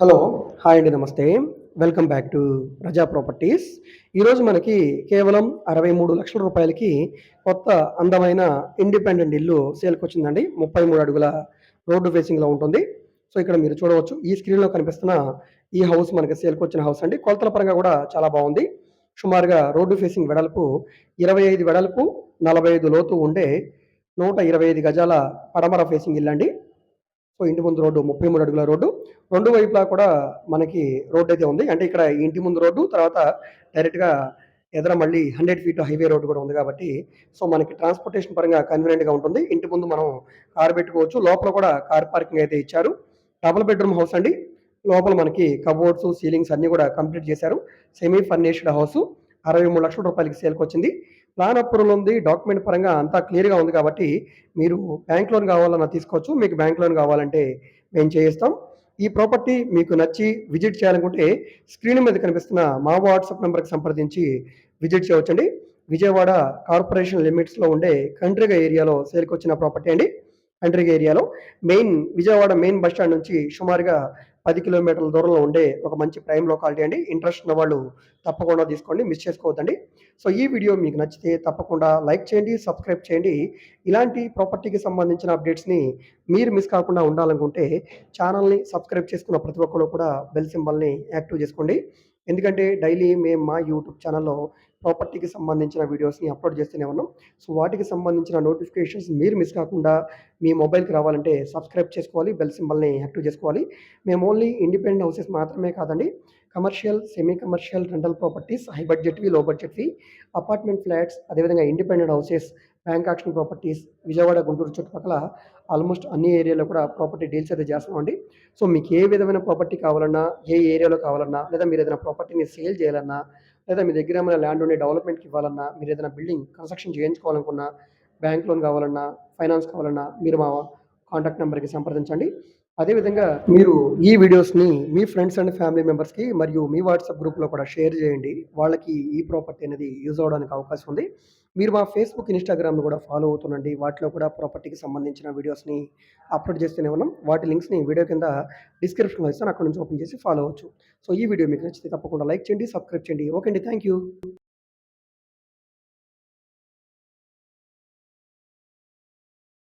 Hello hi అండి నమస్తే. Welcome back to Praja properties. ఈరోజు మనకి కేవలం అరవై మూడు లక్షల రూపాయలకి కొత్త అందమైన ఇండిపెండెంట్ ఇల్లు సేల్కి వచ్చిందండి. ముప్పై మూడు అడుగుల రోడ్డు ఫేసింగ్లో ఉంటుంది. సో ఇక్కడ మీరు చూడవచ్చు ఈ స్క్రీన్లో కనిపిస్తున్న ఈ హౌస్ మనకి సేల్కి వచ్చిన హౌస్ అండి. కొలతల పరంగా కూడా చాలా బాగుంది. సుమారుగా రోడ్డు ఫేసింగ్ వెడల్పు ఇరవై ఐదు వెడల్పు నలభై ఐదు లోతు ఉండే నూట ఇరవై ఐదు గజాల పడమర ఫేసింగ్ ఇల్లు అండి సో ఇంటి ముందు రోడ్డు ముప్పై మూడు అడుగుల రోడ్డు. రెండు వైపులా కూడా మనకి రోడ్డు అయితే ఉంది. అంటే ఇక్కడ ఇంటి ముందు రోడ్డు తర్వాత డైరెక్ట్గా ఎదుర మళ్ళీ హండ్రెడ్ ఫీట్ హైవే రోడ్డు కూడా ఉంది కాబట్టి సో మనకి ట్రాన్స్పోర్టేషన్ పరంగా కన్వీనియంట్గా ఉంటుంది. ఇంటి ముందు మనం కార్ పెట్టుకోవచ్చు. లోపల కూడా కార్ పార్కింగ్ అయితే ఇచ్చారు. డబుల్ బెడ్రూమ్ హౌస్ అండి. లోపల మనకి కబోర్డ్స్ సీలింగ్స్ అన్నీ కూడా కంప్లీట్ చేశారు. సెమీ ఫర్నిష్డ్ హౌస్ అరవై మూడు లక్షల రూపాయలకి సేల్కి వచ్చింది. ప్లాన్ అప్రూవల్ ఉంది డాక్యుమెంట్ పరంగా అంతా క్లియర్గా ఉంది కాబట్టి మీరు బ్యాంక్ లోన్ కావాలన్నా తీసుకోవచ్చు మీకు బ్యాంక్ లోన్ కావాలంటే మేము చేయిస్తాం. ఈ ప్రాపర్టీ మీకు నచ్చి విజిట్ చేయాలనుకుంటే స్క్రీన్ మీద కనిపిస్తున్న మా వాట్సాప్ నెంబర్కి సంప్రదించి విజిట్ చేయవచ్చండి. విజయవాడ కార్పొరేషన్ లిమిట్స్లో ఉండే కంట్రిగా ఏరియాలో సేల్కి వచ్చిన ప్రాపర్టీ అండి. కంట్రిగా ఏరియాలో. Main Vijayawada main bus stand నుంచి సుమారుగా పది కిలోమీటర్ల దూరంలో ఉండే ఒక మంచి ప్రైమ్ లొకాలిటీ అండి. ఇంట్రెస్ట్ ఉన్న వాళ్ళు తప్పకుండా తీసుకోండి మిస్ చేసుకోవద్దండి. సో ఈ వీడియో మీకు నచ్చితే తప్పకుండా లైక్ చేయండి సబ్స్క్రైబ్ చేయండి. ఇలాంటి ప్రాపర్టీకి సంబంధించిన అప్డేట్స్ని మీరు మిస్ కాకుండా ఉండాలనుకుంటే ఛానల్ని సబ్స్క్రైబ్ చేసుకున్న ప్రతి ఒక్కరు కూడా బెల్ సింబల్ని యాక్టివ్ చేసుకోండి. ఎందుకంటే డైలీ మేము మా యూట్యూబ్ ఛానల్లో ప్రాపర్టీకి సంబంధించిన వీడియోస్ని అప్లోడ్ చేస్తూనే ఉన్నాం. సో వాటికి సంబంధించిన నోటిఫికేషన్స్ మీరు మిస్ కాకుండా మీ మొబైల్కి రావాలంటే సబ్స్క్రైబ్ చేసుకోవాలి బెల్ సింబల్ని యాక్టివ్ చేసుకోవాలి. మేము ఓన్లీ ఇండిపెండెంట్ హౌసెస్ మాత్రమే కాదండి commercial semi commercial rental properties high బడ్జెట్వి low బడ్జెట్వి అపార్ట్మెంట్ ఫ్లాట్స్ అదేవిధంగా independent houses bank auction properties Vijayawada Guntur చుట్టుపక్కల ఆల్మోస్ట్ అన్ని ఏరియాలో కూడా ప్రాపర్టీ డీల్స్ అయితే చేస్తామండి సో మీకు ఏ విధమైన ప్రాపర్టీ కావాలన్నా ఏ ఏరియాలో కావాలన్నా లేదా మీరు ఏదైనా ప్రాపర్టీని సేల్ చేయాలన్నా లేదా మీ దగ్గర ఏమైనా ల్యాండ్ ఉండి డెవలప్మెంట్కి ఇవ్వాలన్నా మీరు ఏదైనా బిల్డింగ్ కన్స్ట్రక్షన్ చేయించుకోవాలనుకున్నా బ్యాంక్ లోన్ కావాలన్నా ఫైనాన్స్ కావాలన్నా మీరు మా కాంటాక్ట్ నెంబర్కి సంప్రదించండి. అదేవిధంగా మీరు ఈ వీడియోస్ని మీ ఫ్రెండ్స్ అండ్ ఫ్యామిలీ మెంబర్స్కి మరియు మీ వాట్సాప్ గ్రూప్లో కూడా షేర్ చేయండి. వాళ్ళకి ఈ ప్రాపర్టీ అనేది యూజ్ అవడానికి అవకాశం ఉంది. మీరు మా ఫేస్బుక్ ఇన్స్టాగ్రామ్ను కూడా ఫాలో అవుతుండండి. వాటిలో కూడా ప్రాపర్టీకి సంబంధించిన వీడియోస్ని అప్లోడ్ చేస్తూనే ఉన్నాం. వాటి లింక్స్ని వీడియో కింద డిస్క్రిప్షన్లో ఇస్తాను. అక్కడ నుంచి ఓపెన్ చేసి ఫాలో అవ్వచ్చు. సో ఈ వీడియో మీకు నచ్చితే తప్పకుండా లైక్ చేయండి సబ్స్క్రైబ్ చేయండి. ఓకే అండి. Thank you